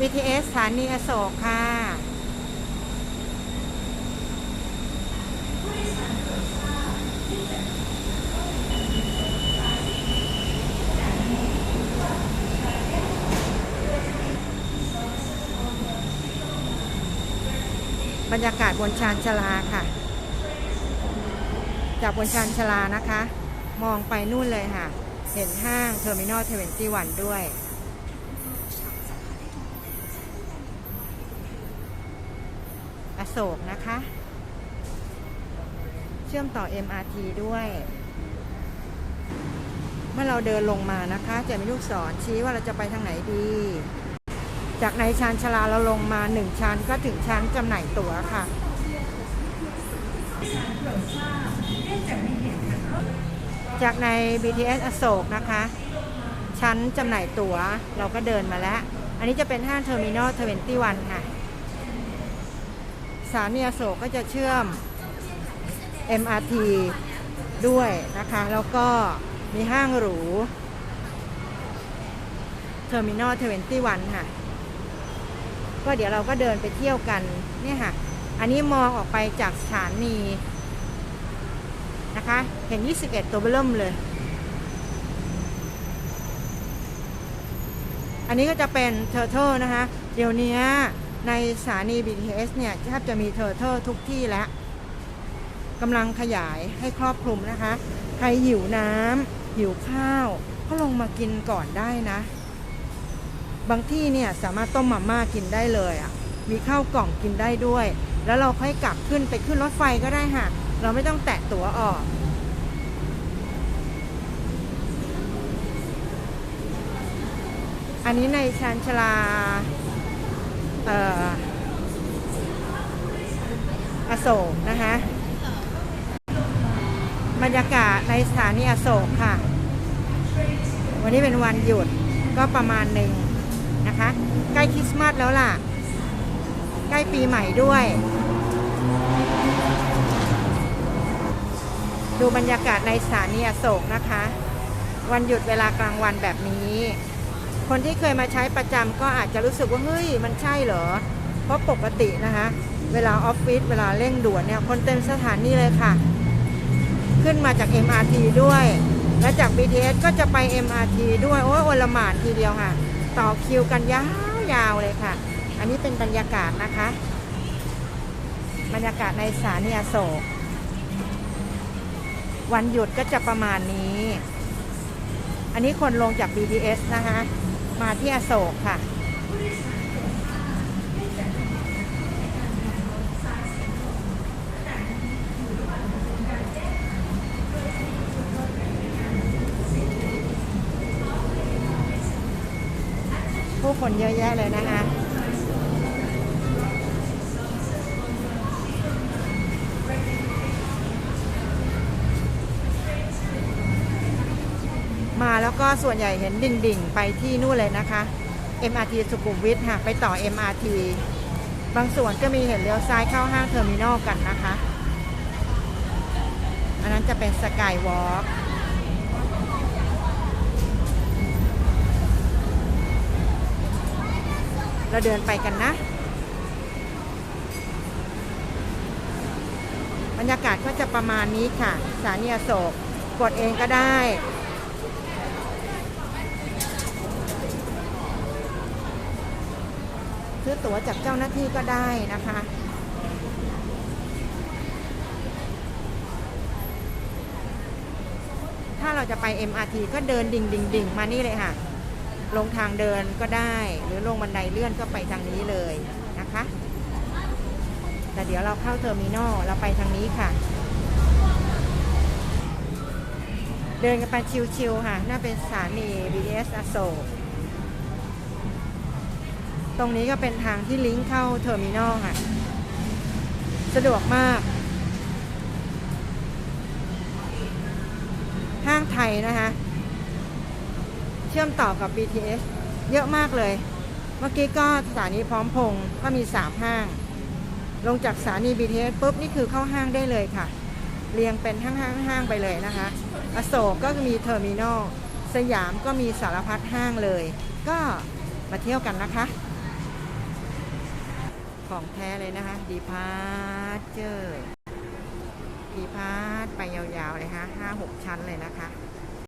BTS สถานีอโศกค่ะ บรรยากาศบนชานชาลาค่ะ จากบนชานชาลานะคะ มองไปนู่นเลยค่ะ เห็นห้างเทอร์มินอลเทเวนตี้วันด้วย โศกนะคะ เชื่อมต่อ MRT ด้วย เมื่อเราเดินลงมานะคะ จะมีลูกศรชี้ว่าเราจะไปทางไหนดี จากในชานชลาเราลงมาหนึ่งชั้นก็ถึงชั้นจำหน่ายตั๋วค่ะจากใน BTS อโศกนะคะ ชั้นจำหน่ายตั๋วเราก็เดินมาแล้ว อันนี้จะเป็นห้างเทอร์มินอล21ค่ะ สถานีอโศกก็จะเชื่อม MRT ด้วยนะคะ แล้วก็มีห้างหรูเทอร์มินอล21ค่ะ ก็เดี๋ยวเราก็เดินไปเที่ยวกันเนี่ยค่ะ อันนี้มองออกไปจากสถานีนะคะ เห็น 21 ตัวเบิ่มเลย อันนี้ก็จะเป็นเทอร์เทลนะคะ เดี๋ยวนี้ ในสถานี BTS เนี่ยแทบจะมีเทอร์เทลทุกที่แล้วกำลังขยายให้ครอบคลุมนะคะ ใครหิวน้ำหิวข้าว ก็ลงมากินก่อนได้นะ บางที่เนี่ยสามารถต้มมาม่ากินได้เลยอะ มีข้าวกล่องกินได้ด้วย แล้วเราค่อยกลับขึ้นไปขึ้นรถไฟก็ได้ค่ะ เราไม่ต้องแตะตั๋วออกอันนี้ในชานชาลา อโศกนะคะบรรยากาศในสถานีอโศกค่ะ วันนี้เป็นวันหยุดก็ประมาณหนึ่งนะคะ ใกล้คริสต์มาสแล้วล่ะ ใกล้ปีใหม่ด้วย ดูบรรยากาศในสถานีอโศกนะคะ วันหยุดเวลากลางวันแบบนี้ คนที่เคยมาใช้ประจำก็อาจจะรู้สึกว่าเฮ้ยมันใช่เหรอ เพราะปกตินะคะ เวลาออฟฟิศเวลาเร่งด่วนเนี่ยคนเต็มสถานีเลยค่ะ ขึ้นมาจาก MRT ด้วย และจาก BTS ก็จะไป MRT ด้วย โอ้ยโอลหมานทีเดียวค่ะ ต่อคิวกันยาวๆเลยค่ะ อันนี้เป็นบรรยากาศนะคะ บรรยากาศในสถานีอโศกวันหยุดก็จะประมาณนี้ อันนี้คนลงจาก BTS นะคะ มาที่อโศกค่ะ ผู้คนเยอะแยะเลยนะคะ มาแล้วก็ส่วนใหญ่เห็นดิ่งๆ ไปที่นู่นเลยนะคะ MRT สุขุมวิทค่ะไปต่อ MRT บางส่วนก็มีเห็นเลี้ยวซ้ายเข้าห้างเทอร์มินอลกันนะคะ อันนั้นจะเป็นสกายวอล์กเราเดินไปกันนะ บรรยากาศก็จะประมาณนี้ค่ะสถานีอโศกกดเองก็ได้ ซื้อตั๋วจากเจ้าหน้าที่ก็ได้นะคะถ้าเราจะไป MRT ก็เดินดิ่งดิ่งดิ่งมานี่เลยค่ะ ลงทางเดินก็ได้ หรือลงบันไดเลื่อนก็ไปทางนี้เลยนะคะ แต่เดี๋ยวเราเข้าเทอร์มินอลเราไปทางนี้ค่ะ เดินกันไปชิวๆค่ะน่าเป็นสถานี BTS อโศก ตรงนี้ก็เป็นทางที่ลิงก์เข้าเทอร์มินอลค่ะ สะดวกมาก ห้างไทยนะคะ เชื่อมต่อกับ BTS เยอะมากเลย เมื่อกี้ก็สถานีพร้อมพงษ์ก็มี 3 ห้าง ลงจากสถานี BTS ปุ๊บ นี่คือเข้าห้างได้เลยค่ะ เรียงเป็นห้างๆห้างไปเลยนะคะ อโศกก็มีเทอร์มินอล สยามก็มีสารพัดห้างเลย ก็มาเที่ยวกันนะคะ ของแท้เลยนะคะดีพาร์เจอร์ดีพาร์ไปยาวๆเลยค่ะห้าหกชั้นเลยนะคะ